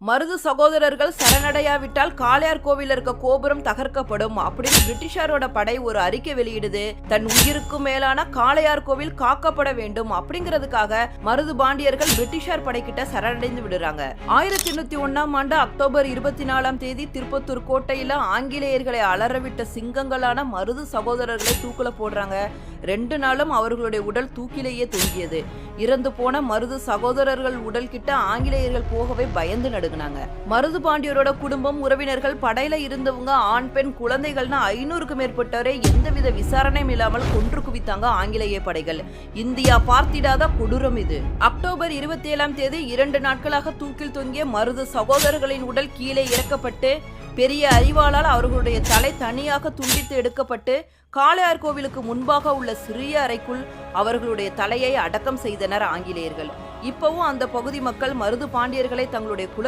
மருது சகோதரர்கள் சரணடையாவிட்டால் காளையார் கோவில் இருக்க கோபுரம் தகர்க்கப்படும் அப்படின்னு பிரிட்டிஷாரோட படை ஒரு அறிக்கை வெளியிடுது. தன் உயிருக்கு மேலான காளையார் கோவில் காக்கப்பட வேண்டும் அப்படிங்கிறதுக்காக மருது பாண்டியர்கள் பிரிட்டிஷார் படைக்கிட்ட சரணடைந்து விடுறாங்க. ஆயிரத்தி எண்ணூத்தி ஒன்னாம் ஆண்டு அக்டோபர் இருபத்தி நாலாம் தேதி திருப்பத்தூர் கோட்டையில ஆங்கிலேயர்களை அலறவிட்ட சிங்கங்களான மருது சகோதரர்களை தூக்குல போடுறாங்க. ரெண்டு நாளும் அவர்களுடைய உடல் தூக்கிலேயே தொங்கியது. இறந்து போன மருது சகோதரர்கள் உடல் கிட்ட ஆங்கிலேயர்கள் போகவே பயந்து நடுங்கினாங்க. மருது பாண்டியரோட குடும்பம் உறவினர்கள் படையில இருந்தவங்க ஆண் பெண் குழந்தைகள்னு ஐநூறுக்கும் மேற்பட்டவரை எந்தவித விசாரணையும் இல்லாமல் கொன்று குவித்தாங்க ஆங்கிலேய படைகள். இந்தியா பார்த்திடாத கொடூரம் இது. அக்டோபர் இருபத்தி ஏழாம் தேதி இரண்டு நாட்களாக தூக்கில் தொங்கிய மருது சகோதரர்களின் உடல் கீழே இறக்கப்பட்டு பெரிய அறிவாளால் அவர்களுடைய தலை தனியாக துண்டித்து எடுக்கப்பட்டு காளையார் கோவிலுக்கு முன்பாக உள்ள சிறிய அறைக்குள் அவர்களுடைய தலையை அடக்கம் செய்தனர் ஆங்கிலேயர்கள். இப்பவும் அந்த பகுதி மக்கள் மருது பாண்டியர்களை தங்களுடைய குல